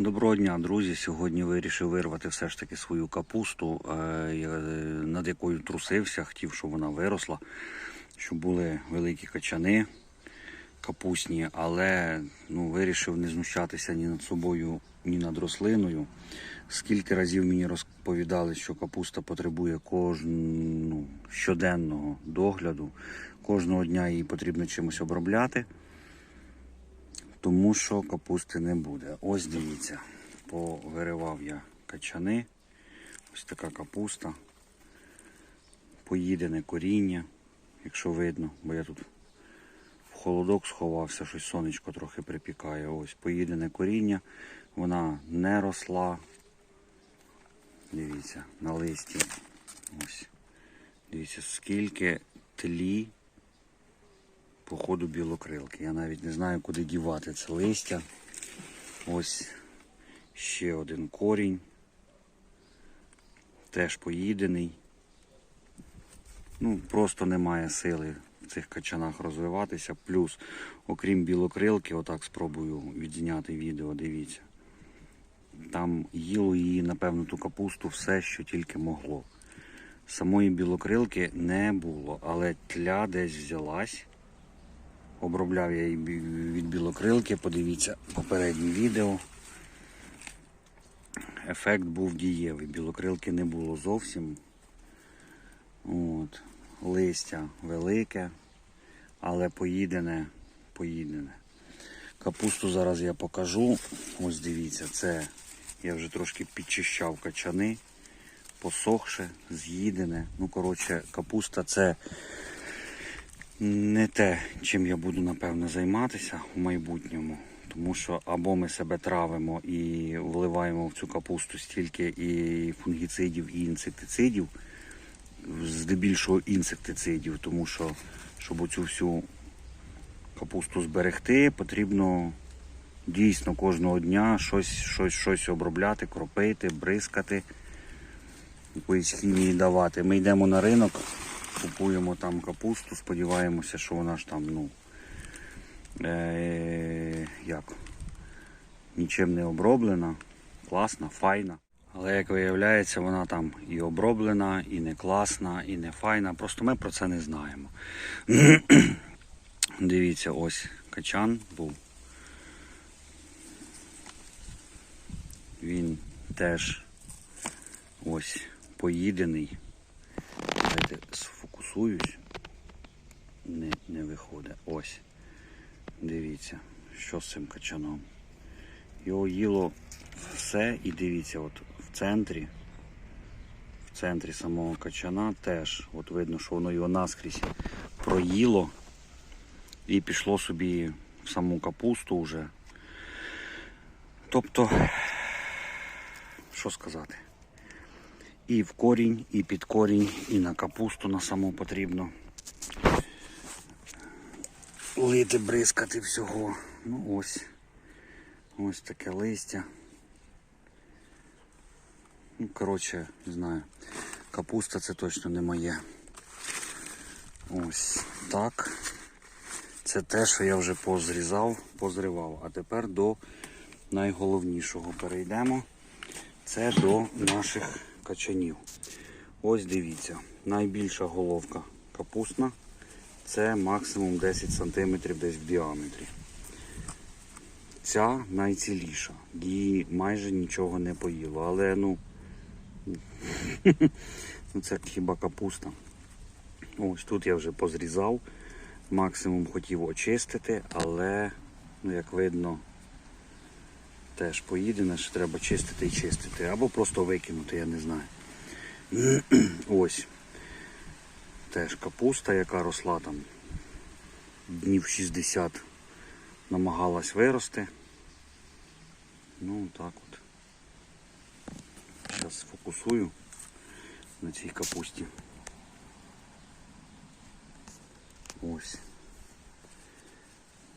Доброго дня, друзі. Сьогодні вирішив вирвати все ж таки свою капусту, е, е, над якою трусився, хотів, щоб вона виросла, щоб були великі качани капустні, але ну, вирішив не знущатися ні над собою, ні над рослиною. Скільки разів мені розповідали, що капуста потребує кожну щоденного догляду, кожного дня її потрібно чимось обробляти тому що капусти не буде. Ось дивіться, повиривав я качани. Ось така капуста. Поїдене коріння, якщо видно, бо я тут в холодок сховався, щось сонечко трохи припікає. Ось поїдене коріння, вона не росла. Дивіться, на листі. Ось. Дивіться, скільки тлі по ходу білокрилки. Я навіть не знаю, куди дівати це листя. Ось ще один корінь. Теж поїдений. Ну, просто немає сили в цих качанах розвиватися. Плюс, окрім білокрилки, отак спробую відзняти відео, дивіться. Там їло її, напевно, ту капусту все, що тільки могло. Самої білокрилки не було, але тля десь взялась. Обробляв я її від білокрилки, подивіться попереднє відео. Ефект був дієвий. Білокрилки не було зовсім. От. Листя велике, але поїдене, поїдене. Капусту зараз я покажу. Ось дивіться, це я вже трошки підчищав качани, посохше, з'їдене. Ну, коротше, капуста це не те, чим я буду напевно займатися в майбутньому. Тому що або ми себе травимо і вливаємо в цю капусту стільки і фунгіцидів, і інсектицидів, здебільшого інсектицидів, тому що щоб оцю всю капусту зберегти, потрібно дійсно кожного дня щось, щось, щось обробляти, кропити, бризкати, якоїсь хімії давати. Ми йдемо на ринок, купуємо там капусту, сподіваємося, що вона ж там, ну, е, як, нічим не оброблена, класна, файна. Але як виявляється, вона там і оброблена, і не класна, і не файна. Просто ми про це не знаємо. Дивіться, ось качан був. Він теж ось поїдений. Давайте сфокусуюсь. Не, не виходить. Ось. Дивіться, що з цим качаном. Його їло все і дивіться, от в центрі, в центрі самого качана теж, от видно, що воно його наскрізь проїло і пішло собі в саму капусту вже. Тобто, що сказати? І в корінь, і під корінь, і на капусту на саму потрібно. Лити, бризкати всього. Ну ось. Ось таке листя. Ну, коротше, не знаю. Капуста це точно не моє. Ось так. Це те, що я вже позрізав, позривав. А тепер до найголовнішого перейдемо. Це до наших качанів. Ось дивіться, найбільша головка капустна. Це максимум 10 см десь в діаметрі. Ця найціліша. Її майже нічого не поїло. Але ну, ну це хіба капуста. Ось тут я вже позрізав. Максимум хотів очистити, але, ну, як видно, теж поїдене, що треба чистити і чистити. Або просто викинути, я не знаю. Ось. Теж капуста, яка росла там днів 60, намагалась вирости. Ну так от. Зараз сфокусую на цій капусті. Ось.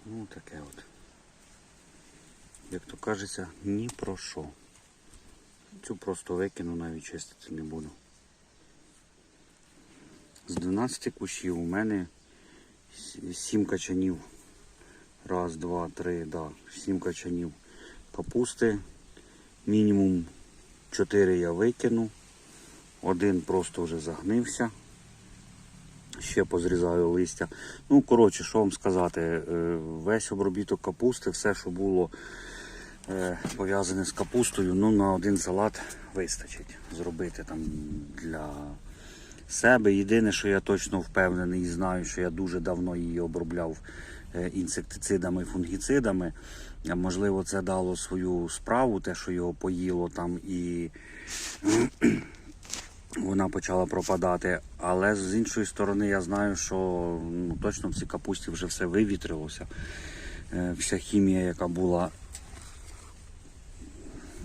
Ну таке от. Як то кажеться, ні про що. Цю просто викину, навіть чистити не буду. З 12 кущів у мене 7 качанів. Раз, два, три, да, 7 качанів капусти Мінімум 4 я викину. Один просто вже загнився. Ще позрізаю листя. Ну, коротше, що вам сказати, е, весь обробіток капусти, все, що було пов'язане з капустою, ну на один салат вистачить зробити там для себе. Єдине, що я точно впевнений і знаю, що я дуже давно її обробляв е, інсектицидами, фунгіцидами. Е, Можливо, це дало свою справу, те, що його поїло там і вона почала пропадати. Але з іншої сторони, я знаю, що ну, точно в цій капусті вже все вивітрилося. Е, Вся хімія, яка була.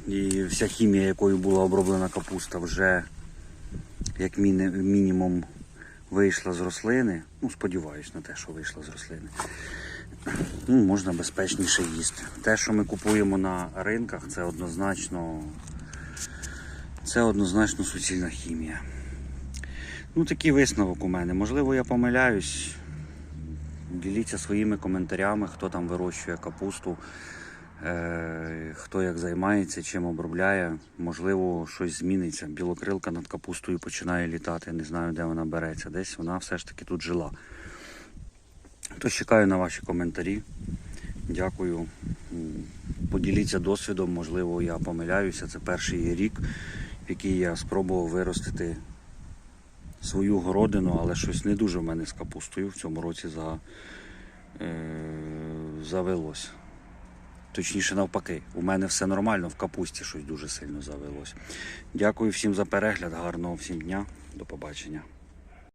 І вся хімія, якою була оброблена капуста, вже як міні- мінімум вийшла з рослини. Ну, сподіваюсь на те, що вийшла з рослини. Ну, можна безпечніше їсти. Те, що ми купуємо на ринках, це однозначно, це однозначно суцільна хімія. Ну, такий висновок у мене. Можливо, я помиляюсь. Діліться своїми коментарями, хто там вирощує капусту, хто як займається, чим обробляє. Можливо, щось зміниться. Білокрилка над капустою починає літати. Не знаю, де вона береться. Десь вона все ж таки тут жила. Тож чекаю на ваші коментарі. Дякую. Поділіться досвідом, можливо, я помиляюся. Це перший рік, в який я спробував виростити свою городину, але щось не дуже в мене з капустою в цьому році за, е, завелось. Точніше, навпаки, у мене все нормально, в капусті щось дуже сильно завелось. Дякую всім за перегляд, гарного всім дня, до побачення.